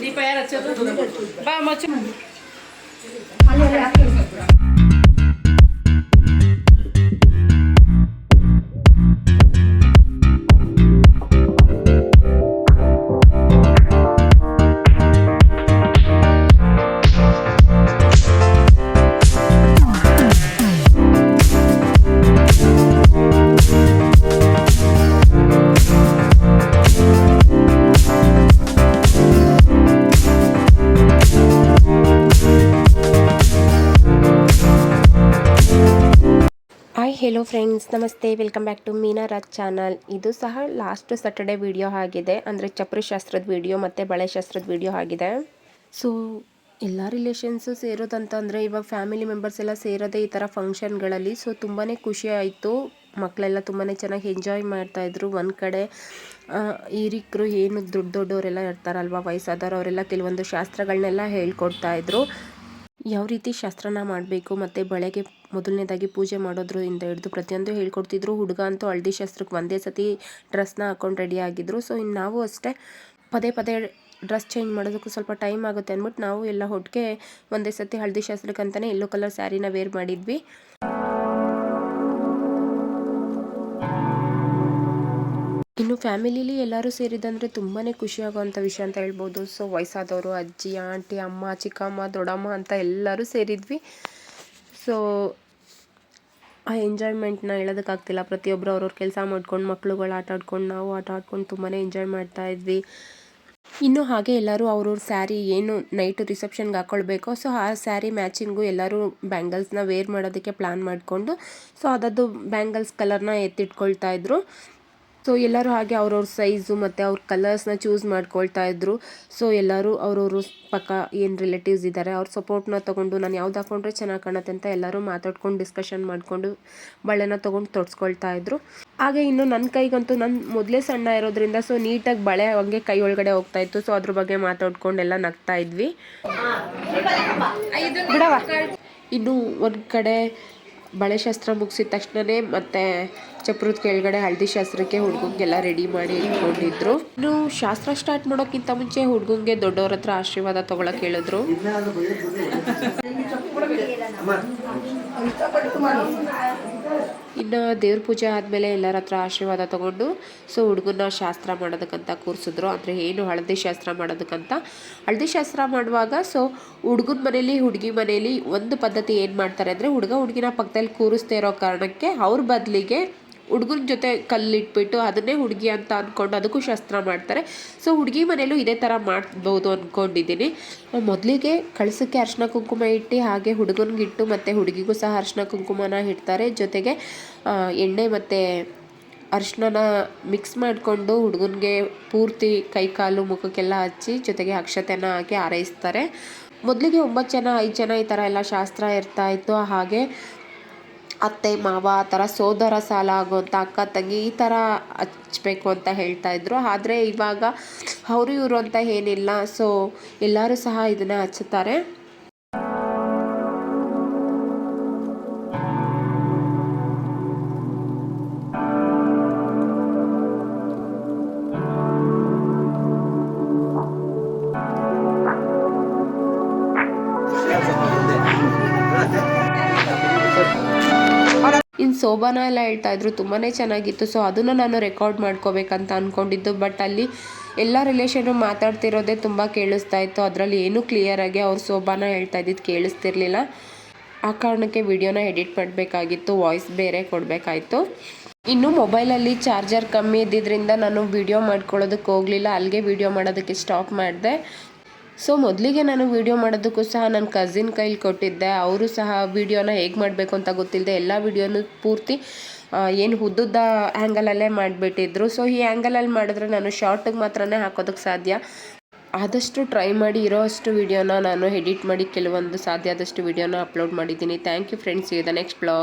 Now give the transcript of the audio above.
నీ పేరు వచ్చేది బాగా ಹೆಲೋ ಫ್ರೆಂಡ್ಸ್ ನಮಸ್ತೆ welcome back to Meena Raj channel ಇದು ಸಹ ಲಾಸ್ಟ್ ಸ್ಯಾಟರ್ಡೆ ವಿಡಿಯೋ ಆಗಿದೆ. ಅಂದರೆ ಚಪ್ರಿ ಶಾಸ್ತ್ರದ ವಿಡಿಯೋ ಮತ್ತು ಬಳೆ ಶಾಸ್ತ್ರದ ವಿಡಿಯೋ ಆಗಿದೆ. ಸೊ ಎಲ್ಲ ರಿಲೇಷನ್ಸು ಸೇರೋದಂತಂದರೆ ಇವಾಗ ಫ್ಯಾಮಿಲಿ ಮೆಂಬರ್ಸ್ ಎಲ್ಲ ಸೇರೋದೇ ಈ ಥರ ಫಂಕ್ಷನ್ಗಳಲ್ಲಿ ಸೊ ತುಂಬಾ ಖುಷಿ ಆಯಿತು. ಮಕ್ಕಳೆಲ್ಲ ತುಂಬಾ ಚೆನ್ನಾಗಿ ಎಂಜಾಯ್ ಮಾಡ್ತಾಯಿದ್ರು ಒಂದು ಕಡೆ ಹಿರಿಕರು ಏನು ದೊಡ್ಡ ದೊಡ್ಡವರೆಲ್ಲ ಇರ್ತಾರಲ್ವ, ವಯಸ್ಸಾದವರು, ಅವರೆಲ್ಲ ಕೆಲವೊಂದು ಶಾಸ್ತ್ರಗಳನ್ನೆಲ್ಲ ಹೇಳ್ಕೊಡ್ತಾ ಇದ್ರು. ಯಾವ ರೀತಿ ಶಾಸ್ತ್ರನ ಮಾಡಬೇಕು ಮತ್ತು ಬಳೆಗೆ ಮೊದಲನೇದಾಗಿ ಪೂಜೆ ಮಾಡೋದ್ರಿಂದ ಹಿಡಿದು ಪ್ರತಿಯೊಂದು ಹೇಳ್ಕೊಡ್ತಿದ್ರು, ಹುಡುಗ ಅಂತೂ ಹಳದಿ ಶಾಸ್ತ್ರಕ್ಕೆ ಒಂದೇ ಸತಿ ಡ್ರೆಸ್ನ ಹಾಕೊಂಡು ರೆಡಿ ಆಗಿದ್ರು. ಸೊ ಇನ್ನು ನಾವು ಅಷ್ಟೇ ಪದೇ ಪದೇ ಡ್ರೆಸ್ ಚೇಂಜ್ ಮಾಡೋದಕ್ಕೂ ಸ್ವಲ್ಪ ಟೈಮ್ ಆಗುತ್ತೆ ಅಂದ್ಬಿಟ್ಟು ನಾವು ಎಲ್ಲ ಒಟ್ಟಿಗೆ ಒಂದೇ ಸತಿ ಹಳದಿ ಶಾಸ್ತ್ರಕ್ಕೆ ಅಂತಲೇ ಯೆಲ್ಲೋ ಕಲರ್ ಸ್ಯಾರಿನ ವೇರ್ ಮಾಡಿದ್ವಿ. ಇನ್ನು ಫ್ಯಾಮಿಲಿಲಿ ಎಲ್ಲರೂ ಸೇರಿದಂದರೆ ತುಂಬಾ ಖುಷಿ ಆಗುವಂಥ ವಿಷಯ ಅಂತ ಹೇಳ್ಬೋದು. ಸೊ ವಯಸ್ಸಾದವರು, ಅಜ್ಜಿ, ಆಂಟಿ, ಅಮ್ಮ, ಚಿಕ್ಕಮ್ಮ, ದೊಡ್ಡಮ್ಮ ಅಂತ ಎಲ್ಲರೂ ಸೇರಿದ್ವಿ. ಸೊ ಆ ಎಂಜಾಯ್ಮೆಂಟ್ನ ಹೇಳೋದಕ್ಕಾಗ್ತಿಲ್ಲ. ಪ್ರತಿಯೊಬ್ಬರು ಅವ್ರವ್ರ ಕೆಲಸ ಮಾಡ್ಕೊಂಡು, ಮಕ್ಳುಗಳು ಆಟ ಆಡ್ಕೊಂಡು, ನಾವು ಆಟ ಆಡ್ಕೊಂಡು ತುಂಬಾ ಎಂಜಾಯ್ ಮಾಡ್ತಾ ಇದ್ವಿ. ಇನ್ನು ಹಾಗೆ ಎಲ್ಲರೂ ಅವ್ರವ್ರ ಸ್ಯಾರಿ ಏನು ನೈಟ್ ರಿಸೆಪ್ಷನ್ಗೆ ಹಾಕ್ಕೊಳ್ಬೇಕು ಸೊ ಆ ಸ್ಯಾರಿ ಮ್ಯಾಚಿಂಗು ಎಲ್ಲರೂ ಬ್ಯಾಂಗಲ್ಸ್ನ ವೇರ್ ಮಾಡೋದಕ್ಕೆ ಪ್ಲ್ಯಾನ್ ಮಾಡಿಕೊಂಡು ಸೊ ಅದದ್ದು ಬ್ಯಾಂಗಲ್ಸ್ ಕಲರ್ನ ಎತ್ತಿಟ್ಕೊಳ್ತಾ ಇದ್ರು. ಸೊ ಎಲ್ಲರೂ ಹಾಗೆ ಅವ್ರವ್ರ ಸೈಜು ಮತ್ತು ಅವ್ರ ಕಲರ್ಸ್ನ ಚೂಸ್ ಮಾಡ್ಕೊಳ್ತಾ ಇದ್ರು. ಸೊ ಎಲ್ಲರೂ ಅವ್ರವರು ಪಕ್ಕ ಏನು ರಿಲೇಟಿವ್ಸ್ ಇದ್ದಾರೆ ಅವ್ರ ಸಪೋರ್ಟ್ನ ತೊಗೊಂಡು ನಾನು ಯಾವ್ದು ಹಾಕೊಂಡ್ರೆ ಚೆನ್ನಾಗಿ ಕಾಣುತ್ತೆ ಅಂತ ಎಲ್ಲರೂ ಮಾತಾಡ್ಕೊಂಡು ಡಿಸ್ಕಷನ್ ಮಾಡಿಕೊಂಡು ಬಳೆನ ತೊಗೊಂಡು ತೊಡ್ಸ್ಕೊಳ್ತಾ ಇದ್ರು. ಹಾಗೆ ಇನ್ನು ನನ್ನ ಕೈಗಂತೂ ನನ್ನ ಮೊದಲೇ ಸಣ್ಣ ಇರೋದ್ರಿಂದ ಸೊ ನೀಟಾಗಿ ಬಳೆ ಹಂಗೆ ಕೈ ಒಳಗಡೆ ಹೋಗ್ತಾ ಇತ್ತು. ಸೊ ಅದ್ರ ಬಗ್ಗೆ ಮಾತಾಡ್ಕೊಂಡೆಲ್ಲ ನಗ್ತಾ ಇದ್ವಿ. ಬಿಡವ ಇನ್ನು ಒಂದು ಕಡೆ ಬಳೆ ಶಾಸ್ತ್ರ ಮುಗಿಸಿದ ತಕ್ಷಣವೇ ಮತ್ತೆ ಚಪ್ರದ ಕೆಳಗಡೆ ಹಳದಿ ಶಾಸ್ತ್ರಕ್ಕೆ ಹುಡುಗಂಗೆಲ್ಲ ರೆಡಿ ಮಾಡಿ ಇಟ್ಕೊಂಡಿದ್ರು. ಇನ್ನು ಶಾಸ್ತ್ರ ಸ್ಟಾರ್ಟ್ ಮಾಡೋಕ್ಕಿಂತ ಮುಂಚೆ ಹುಡುಗಂಗೆ ದೊಡ್ಡವ್ರ ಹತ್ರ ಆಶೀರ್ವಾದ ತಗೊಳಕ್ ಹೇಳಿದ್ರು. ಇನ್ನು ದೇವ್ರ ಪೂಜೆ ಆದಮೇಲೆ ಎಲ್ಲರ ಹತ್ರ ಆಶೀರ್ವಾದ ತಗೊಂಡು ಸೊ ಹುಡುಗನ ಶಾಸ್ತ್ರ ಮಾಡೋದಕ್ಕಂತ ಕೂರಿಸಿದ್ರು. ಅಂದರೆ ಏನು ಹಳದಿ ಶಾಸ್ತ್ರ ಮಾಡೋದಕ್ಕಂತ? ಹಳದಿ ಶಾಸ್ತ್ರ ಮಾಡುವಾಗ ಸೊ ಹುಡುಗನ ಮನೇಲಿ, ಹುಡುಗಿ ಮನೇಲಿ ಒಂದು ಪದ್ಧತಿ ಏನು ಮಾಡ್ತಾರೆ ಅಂದರೆ, ಹುಡುಗ ಹುಡುಗಿನ ಪಕ್ಕದಲ್ಲಿ ಕೂರಿಸ್ತಾ ಇರೋ ಕಾರಣಕ್ಕೆ ಅವ್ರ ಬದಲಿಗೆ ಹುಡುಗನ ಜೊತೆ ಕಲ್ಲಿಟ್ಬಿಟ್ಟು ಅದನ್ನೇ ಹುಡುಗಿ ಅಂತ ಅಂದ್ಕೊಂಡು ಅದಕ್ಕೂ ಶಾಸ್ತ್ರ ಮಾಡ್ತಾರೆ. ಸೊ ಹುಡುಗಿ ಮನೇಲೂ ಇದೇ ಥರ ಮಾಡ್ಬೋದು ಅಂದ್ಕೊಂಡಿದ್ದೀನಿ ಮೊದಲಿಗೆ ಕಳಸಕ್ಕೆ ಅರ್ಶಿನ ಕುಂಕುಮ ಇಟ್ಟು ಹಾಗೆ ಹುಡುಗನಿಗಿಟ್ಟು ಮತ್ತು ಹುಡುಗಿಗೂ ಸಹ ಅರ್ಶಿನ ಕುಂಕುಮನ ಇಡ್ತಾರೆ. ಜೊತೆಗೆ ಎಣ್ಣೆ ಮತ್ತು ಅರಿಶಿನ ಮಿಕ್ಸ್ ಮಾಡಿಕೊಂಡು ಹುಡುಗನಿಗೆ ಪೂರ್ತಿ ಕೈ ಕಾಲು ಮುಖಕ್ಕೆಲ್ಲ ಹಚ್ಚಿ ಜೊತೆಗೆ ಅಕ್ಷತೆನ ಹಾಕಿ ಹಾರೈಸ್ತಾರೆ. ಮೊದಲಿಗೆ ಒಂಬತ್ತು ಜನ, ಐದು ಜನ ಈ ಥರ ಎಲ್ಲ ಶಾಸ್ತ್ರ ಇರ್ತಾ ಇತ್ತು. ಹಾಗೆ ಅತ್ತೆ, ಮಾವ ಆ ಥರ ಸೋದರ ಸಾಲ ಆಗುವಂಥ ಅಕ್ಕ, ತಂಗಿ ಈ ಥರ ಹಚ್ಚಬೇಕು ಅಂತ ಹೇಳ್ತಾ ಇದ್ರು. ಆದರೆ ಇವಾಗ ಅವರು ಇವರು ಅಂತ ಏನಿಲ್ಲ. ಸೊ ಎಲ್ಲರೂ ಸಹ ಇದನ್ನು ಹಚ್ಚುತ್ತಾರೆ. ಸೋಬಾನ ಎಲ್ಲ ಹೇಳ್ತಾ ಇದ್ರು ತುಂಬಾ ಚೆನ್ನಾಗಿತ್ತು. ಸೊ ಅದನ್ನು ನಾನು ರೆಕಾರ್ಡ್ ಮಾಡ್ಕೋಬೇಕಂತ ಅಂದ್ಕೊಂಡಿದ್ದು ಬಟ್ ಅಲ್ಲಿ ಎಲ್ಲ ರಿಲೇಷನು ಮಾತಾಡ್ತಿರೋದೇ ತುಂಬ ಕೇಳಿಸ್ತಾ ಇತ್ತು. ಅದರಲ್ಲಿ ಏನೂ ಕ್ಲಿಯರಾಗಿ ಅವ್ರು ಶೋಭಾನ ಹೇಳ್ತಾ ಇದ್ದಿದ್ದು ಕೇಳಿಸ್ತಿರ್ಲಿಲ್ಲ. ಆ ಕಾರಣಕ್ಕೆ ವಿಡಿಯೋನ ಎಡಿಟ್ ಮಾಡಬೇಕಾಗಿತ್ತು ವಾಯ್ಸ್ ಬೇರೆ ಕೊಡಬೇಕಾಯ್ತು. ಇನ್ನು ಮೊಬೈಲಲ್ಲಿ ಚಾರ್ಜರ್ ಕಮ್ಮಿ ಇದ್ದಿದ್ದರಿಂದ ನಾನು ವಿಡಿಯೋ ಮಾಡ್ಕೊಳ್ಳೋದಕ್ಕೆ ಹೋಗಲಿಲ್ಲ. ಅಲ್ಲಿಗೆ ವಿಡಿಯೋ ಮಾಡೋದಕ್ಕೆ ಸ್ಟಾಪ್ ಮಾಡಿದೆ. ಸೊ ಮೊದಲಿಗೆ ನಾನು ವೀಡಿಯೋ ಮಾಡೋದಕ್ಕೂ ಸಹ ನನ್ನ ಕಸಿನ್ ಕೈಲಿ ಕೊಟ್ಟಿದ್ದೆ. ಅವರು ಸಹ ವೀಡಿಯೋನ ಹೇಗೆ ಮಾಡಬೇಕು ಅಂತ ಗೊತ್ತಿಲ್ಲದೆ ಎಲ್ಲ ವೀಡಿಯೋನು ಪೂರ್ತಿ ಏನು ಉದ್ದುದ್ದ ಆ್ಯಂಗಲಲ್ಲೇ ಮಾಡಿಬಿಟ್ಟಿದ್ರು. ಸೊ ಈ ಆ್ಯಂಗಲಲ್ಲಿ ಮಾಡಿದ್ರೆ ನಾನು ಶಾರ್ಟಿಗೆ ಮಾತ್ರನೇ ಹಾಕೋದಕ್ಕೆ ಸಾಧ್ಯ. ಆದಷ್ಟು ಟ್ರೈ ಮಾಡಿ ಇರೋ ಅಷ್ಟು ವೀಡಿಯೋನ ನಾನು ಎಡಿಟ್ ಮಾಡಿ, ಕೆಲವೊಂದು ಸಾಧ್ಯ ಆದಷ್ಟು ವೀಡಿಯೋನ ಅಪ್ಲೋಡ್ ಮಾಡಿದ್ದೀನಿ. ಥ್ಯಾಂಕ್ ಯು ಫ್ರೆಂಡ್ಸ್ ಇದು ನೆಕ್ಸ್ಟ್ ಬ್ಲಾಗ್